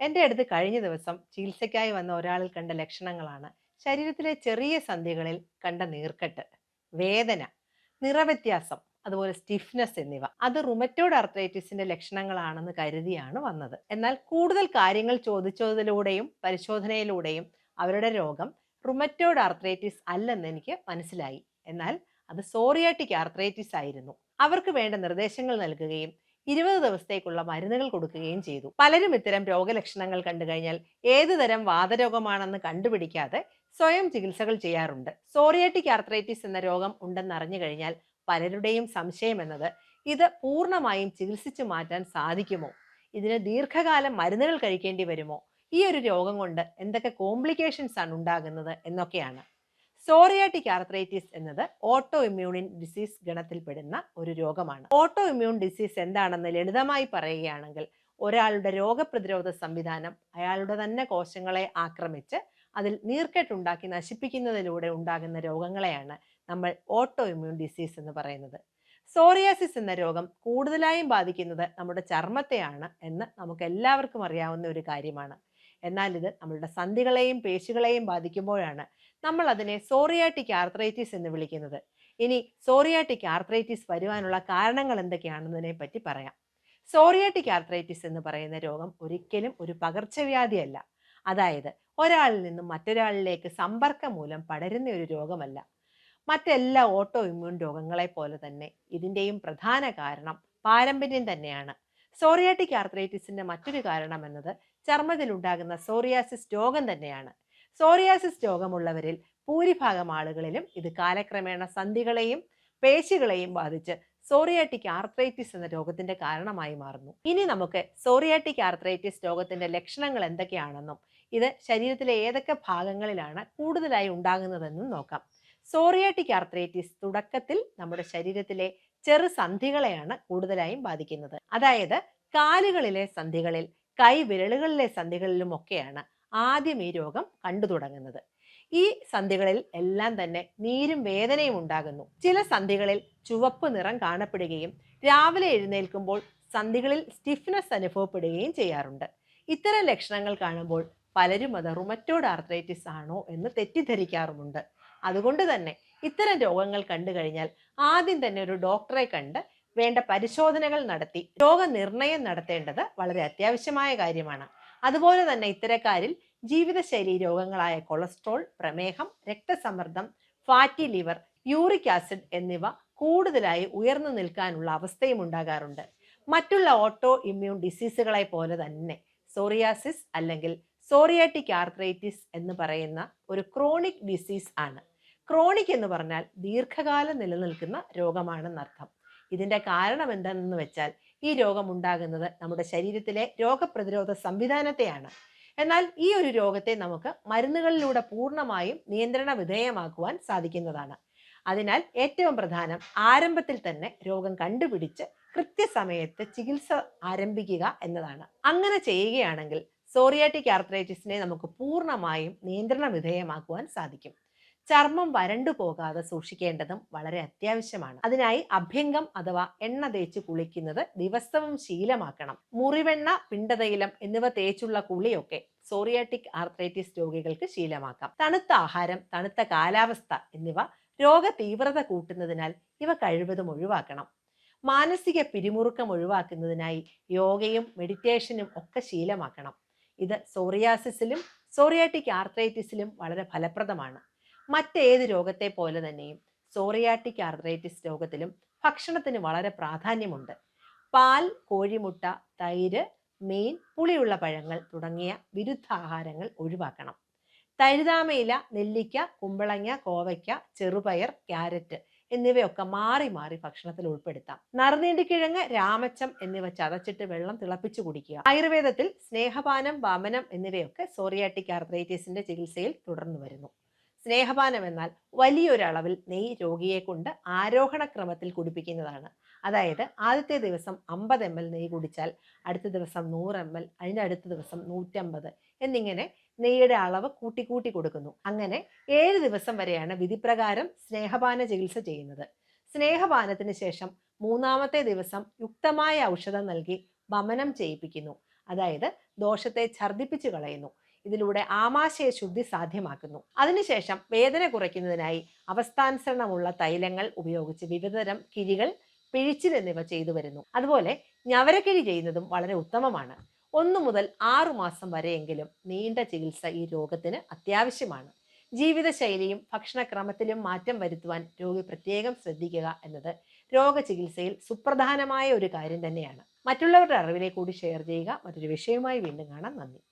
എന്റെ അടുത്ത് കഴിഞ്ഞ ദിവസം ചികിത്സയ്ക്കായി വന്ന ഒരാളിൽ കണ്ട ലക്ഷണങ്ങളാണ് ശരീരത്തിലെ ചെറിയ സന്ധികളിൽ കണ്ട നീർക്കെട്ട് വേദന നിറവ്യത്യാസം അതുപോലെ സ്റ്റിഫ്നെസ് എന്നിവ. അത് റുമറ്റോഡ് അർത്രൈറ്റിസിന്റെ ലക്ഷണങ്ങളാണെന്ന് കരുതിയാണ് വന്നത്. എന്നാൽ കൂടുതൽ കാര്യങ്ങൾ ചോദിച്ചതിലൂടെയും പരിശോധനയിലൂടെയും അവരുടെ രോഗം റുമറ്റോഡ് ആർത്രൈറ്റിസ് അല്ലെന്ന് എനിക്ക് മനസ്സിലായി. എന്നാൽ അത് സോറിയാറ്റിക് ആർത്രൈറ്റിസ് ആയിരുന്നു. അവർക്ക് വേണ്ട നിർദ്ദേശങ്ങൾ നൽകുകയും ഇരുപത് ദിവസത്തേക്കുള്ള മരുന്നുകൾ കൊടുക്കുകയും ചെയ്തു. പലരും ഇത്തരം രോഗലക്ഷണങ്ങൾ കണ്ടു കഴിഞ്ഞാൽ ഏതു തരം വാതരോഗമാണെന്ന് കണ്ടുപിടിക്കാതെ സ്വയം ചികിത്സകൾ ചെയ്യാറുണ്ട്. സോറിയാറ്റിക് ആർത്രൈറ്റിസ് എന്ന രോഗം ഉണ്ടെന്ന് അറിഞ്ഞു കഴിഞ്ഞാൽ പലരുടെയും സംശയം എന്നത് ഇത് പൂർണമായും ചികിത്സിച്ചു മാറ്റാൻ സാധിക്കുമോ? ഇതിന് ദീർഘകാലം മരുന്നുകൾ കഴിക്കേണ്ടി വരുമോ? ഈ ഒരു രോഗം കൊണ്ട് എന്തൊക്കെ കോംപ്ലിക്കേഷൻസ് ആണ് ഉണ്ടാകുന്നത് എന്നൊക്കെയാണ്. സോറിയാറ്റിക് ആർത്രൈറ്റിസ് എന്നത് ഓട്ടോ ഇമ്മ്യൂണിൻ ഡിസീസ് ഗണത്തിൽപ്പെടുന്ന ഒരു രോഗമാണ്. ഓട്ടോ ഇമ്മ്യൂൺ ഡിസീസ് എന്താണെന്ന് ലളിതമായി പറയുകയാണെങ്കിൽ ഒരാളുടെ രോഗപ്രതിരോധ സംവിധാനം അയാളുടെ തന്നെ കോശങ്ങളെ ആക്രമിച്ച് അതിൽ നീർക്കെട്ടുണ്ടാക്കി നശിപ്പിക്കുന്നതിലൂടെ ഉണ്ടാകുന്ന രോഗങ്ങളെയാണ് നമ്മൾ ഓട്ടോ ഇമ്മ്യൂൺ ഡിസീസ് എന്ന് പറയുന്നത്. സോറിയാസിസ് എന്ന രോഗം കൂടുതലായും ബാധിക്കുന്നത് നമ്മുടെ ചർമ്മത്തെയാണ് എന്ന് നമുക്ക് എല്ലാവർക്കും അറിയാവുന്ന ഒരു കാര്യമാണ്. എന്നാൽ ഇത് നമ്മളുടെ സന്ധികളെയും പേശികളെയും ബാധിക്കുമ്പോഴാണ് നമ്മൾ അതിനെ സോറിയാറ്റിക് ആർത്രൈറ്റിസ് എന്ന് വിളിക്കുന്നത്. ഇനി സോറിയാറ്റിക് ആർത്രൈറ്റിസ് വരുവാനുള്ള കാരണങ്ങൾ എന്തൊക്കെയാണെന്നതിനെ പറ്റി പറയാം. സോറിയാറ്റിക് ആർത്രൈറ്റിസ് എന്ന് പറയുന്ന രോഗം ഒരിക്കലും ഒരു പകർച്ചവ്യാധിയല്ല. അതായത് ഒരാളിൽ നിന്നും മറ്റൊരാളിലേക്ക് സമ്പർക്കം മൂലം പടരുന്ന ഒരു രോഗമല്ല. മറ്റെല്ലാ ഓട്ടോ ഇമ്മ്യൂൺ രോഗങ്ങളെ പോലെ തന്നെ ഇതിന്റെയും പ്രധാന കാരണം പാരമ്പര്യം തന്നെയാണ്. സോറിയാറ്റിക് ആർത്രൈറ്റിസിന്റെ മറ്റൊരു കാരണം എന്നത് ചർമ്മത്തിലുണ്ടാകുന്ന സോറിയാസിസ് രോഗം തന്നെയാണ്. സോറിയാസിസ് രോഗമുള്ളവരിൽ ഭൂരിഭാഗം ആളുകളിലും ഇത് കാലക്രമേണ സന്ധികളെയും പേശികളെയും ബാധിച്ച് സോറിയാറ്റിക് ആർത്രൈറ്റിസ് എന്ന രോഗത്തിന്റെ കാരണമായി മാറുന്നു. ഇനി നമുക്ക് സോറിയാറ്റിക് ആർത്രൈറ്റിസ് രോഗത്തിന്റെ ലക്ഷണങ്ങൾ എന്തൊക്കെയാണെന്നും ഇത് ശരീരത്തിലെ ഏതൊക്കെ ഭാഗങ്ങളിലാണ് കൂടുതലായി ഉണ്ടാകുന്നതെന്നും നോക്കാം. സോറിയാറ്റിക് ആർത്രൈറ്റിസ് തുടക്കത്തിൽ നമ്മുടെ ശരീരത്തിലെ ചെറു സന്ധികളെയാണ് കൂടുതലായും ബാധിക്കുന്നത്. അതായത് കാലുകളിലെ സന്ധികളിൽ കൈ വിരലുകളിലെ സന്ധികളിലും ഒക്കെയാണ് ആദ്യം ഈ രോഗം കണ്ടു തുടങ്ങുന്നത്. ഈ സന്ധികളിൽ എല്ലാം തന്നെ നീരും വേദനയും ഉണ്ടാകുന്നു. ചില സന്ധികളിൽ ചുവപ്പ് നിറം കാണപ്പെടുകയും രാവിലെ എഴുന്നേൽക്കുമ്പോൾ സന്ധികളിൽ സ്റ്റിഫ്നെസ് അനുഭവപ്പെടുകയും ചെയ്യാറുണ്ട്. ഇത്തരം ലക്ഷണങ്ങൾ കാണുമ്പോൾ പലരും അത് റുമറ്റോഡ് ആർത്രൈറ്റിസ് ആണോ എന്ന് തെറ്റിദ്ധരിക്കാറുമുണ്ട്. അതുകൊണ്ട് തന്നെ ഇത്തരം രോഗങ്ങൾ കണ്ടു കഴിഞ്ഞാൽ ആദ്യം തന്നെ ഒരു ഡോക്ടറെ കണ്ട് വേണ്ട പരിശോധനകൾ നടത്തി രോഗനിർണയം നടത്തേണ്ടത് വളരെ അത്യാവശ്യമായ കാര്യമാണ്. അതുപോലെ തന്നെ ഇത്തരക്കാരിൽ ജീവിതശൈലി രോഗങ്ങളായ കൊളസ്ട്രോൾ പ്രമേഹം രക്തസമ്മർദ്ദം ഫാറ്റി ലിവർ യൂറിക് ആസിഡ് എന്നിവ കൂടുതലായി ഉയർന്നു നിൽക്കാനുള്ള അവസ്ഥയും ഉണ്ടാകാറുണ്ട്. മറ്റുള്ള ഓട്ടോ ഇമ്മ്യൂൺ ഡിസീസുകളെ പോലെ തന്നെ സോറിയാസിസ് അല്ലെങ്കിൽ സോറിയാറ്റിക് ആർത്രൈറ്റിസ് എന്ന് പറയുന്ന ഒരു ക്രോണിക് ഡിസീസ് ആണ്. ക്രോണിക് എന്ന് പറഞ്ഞാൽ ദീർഘകാലം നിലനിൽക്കുന്ന രോഗമാണെന്നർത്ഥം ഇതിന്റെ കാരണം എന്താണെന്ന് വെച്ചാൽ ഈ രോഗം ഉണ്ടാകുന്നത് നമ്മുടെ ശരീരത്തിലെ രോഗപ്രതിരോധ സംവിധാനത്തെയാണ്. എന്നാൽ ഈ ഒരു രോഗത്തെ നമുക്ക് മരുന്നുകളിലൂടെ പൂർണമായും നിയന്ത്രണ വിധേയമാക്കുവാൻ സാധിക്കുന്നതാണ്. അതിനാൽ ഏറ്റവും പ്രധാനം ആരംഭത്തിൽ തന്നെ രോഗം കണ്ടുപിടിച്ച് കൃത്യസമയത്ത് ചികിത്സ ആരംഭിക്കുക എന്നതാണ്. അങ്ങനെ ചെയ്യുകയാണെങ്കിൽ സോറിയാറ്റിക് ആർത്രൈറ്റിസിനെ നമുക്ക് പൂർണമായും നിയന്ത്രണ വിധേയമാക്കുവാൻ സാധിക്കും. ചർമ്മം വരണ്ടു പോകാതെ സൂക്ഷിക്കേണ്ടതും വളരെ അത്യാവശ്യമാണ്. അതിനായി അഭ്യംഗം അഥവാ എണ്ണ തേച്ച് കുളിക്കുന്നത് ദിവസവും ശീലമാക്കണം. മുറിവെണ്ണ പിണ്ടതൈലം എന്നിവ തേച്ചുള്ള കുളിയൊക്കെ സോറിയാറ്റിക് ആർത്രൈറ്റിസ് രോഗികൾക്ക് ശീലമാക്കാം. തണുത്ത ആഹാരം തണുത്ത കാലാവസ്ഥ എന്നിവ രോഗ തീവ്രത കൂട്ടുന്നതിനാൽ ഇവ കഴിവതും ഒഴിവാക്കണം. മാനസിക പിരിമുറുക്കം ഒഴിവാക്കുന്നതിനായി യോഗയും മെഡിറ്റേഷനും ഒക്കെ ശീലമാക്കണം. ഇത് സോറിയാസിസിലും സോറിയാറ്റിക് ആർത്രൈറ്റിസിലും വളരെ ഫലപ്രദമാണ്. മറ്റേത് രോഗത്തെ പോലെ തന്നെയും സോറിയാറ്റിക് ആർത്രൈറ്റിസ് രോഗത്തിലും ഭക്ഷണത്തിന് വളരെ പ്രാധാന്യമുണ്ട്. പാൽ കോഴിമുട്ട തൈര് മീൻ പുളിയുള്ള പഴങ്ങൾ തുടങ്ങിയ വിരുദ്ധാഹാരങ്ങൾ ഒഴിവാക്കണം. തഴുതാമയില നെല്ലിക്ക കുമ്പളങ്ങ കോവയ്ക്ക ചെറുപയർ ക്യാരറ്റ് എന്നിവയൊക്കെ മാറി മാറി ഭക്ഷണത്തിൽ ഉൾപ്പെടുത്താം. നറുനീണ്ടിക്കിഴങ്ങ് രാമച്ചം എന്നിവ ചതച്ചിട്ട് വെള്ളം തിളപ്പിച്ചു കുടിക്കുക. ആയുർവേദത്തിൽ സ്നേഹപാനം വമനം എന്നിവയൊക്കെ സോറിയാറ്റിക് ആർത്രൈറ്റിസിന്റെ ചികിത്സയിൽ തുടർന്നു വരുന്നു. സ്നേഹപാനം എന്നാൽ വലിയൊരളവിൽ നെയ്യ് രോഗിയെ കൊണ്ട് ആരോഹണ ക്രമത്തിൽ കുടിപ്പിക്കുന്നതാണ്. അതായത് ആദ്യത്തെ ദിവസം അമ്പത് എം എൽ നെയ്യ് കുടിച്ചാൽ അടുത്ത ദിവസം നൂറ് എം എൽ അതിന്റെ അടുത്ത ദിവസം നൂറ്റമ്പത് എന്നിങ്ങനെ നെയ്യുടെ അളവ് കൂട്ടിക്കൂട്ടി കൊടുക്കുന്നു. അങ്ങനെ ഏഴ് ദിവസം വരെയാണ് വിധിപ്രകാരം സ്നേഹപാന ചികിത്സ ചെയ്യുന്നത്. സ്നേഹപാനത്തിന് ശേഷം മൂന്നാമത്തെ ദിവസം യുക്തമായ ഔഷധം നൽകി വമനം ചെയ്യിപ്പിക്കുന്നു. അതായത് ദോഷത്തെ ഛർദ്ദിപ്പിച്ചു കളയുന്നു. ഇതിലൂടെ ആമാശയ ശുദ്ധി സാധ്യമാക്കുന്നു. അതിനുശേഷം വേദന കുറയ്ക്കുന്നതിനായി അവസ്ഥാനുസരണമുള്ള തൈലങ്ങൾ ഉപയോഗിച്ച് വിവിധതരം കിഴികൾ പിഴിച്ചിൽ എന്നിവ ചെയ്തു വരുന്നു. അതുപോലെ ഞവരക്കിഴി ചെയ്യുന്നതും വളരെ ഉത്തമമാണ്. ഒന്നു മുതൽ ആറു മാസം വരെയെങ്കിലും നീണ്ട ചികിത്സ ഈ രോഗത്തിന് അത്യാവശ്യമാണ്. ജീവിതശൈലിയും ഭക്ഷണക്രമത്തിലും മാറ്റം വരുത്തുവാൻ രോഗി പ്രത്യേകം ശ്രദ്ധിക്കുക എന്നത് രോഗചികിത്സയിൽ സുപ്രധാനമായ ഒരു കാര്യം തന്നെയാണ്. മറ്റുള്ളവരുടെ അറിവിനെ കൂടി ഷെയർ ചെയ്യുക. മറ്റൊരു വിഷയവുമായി വീണ്ടും കാണാം. നന്ദി.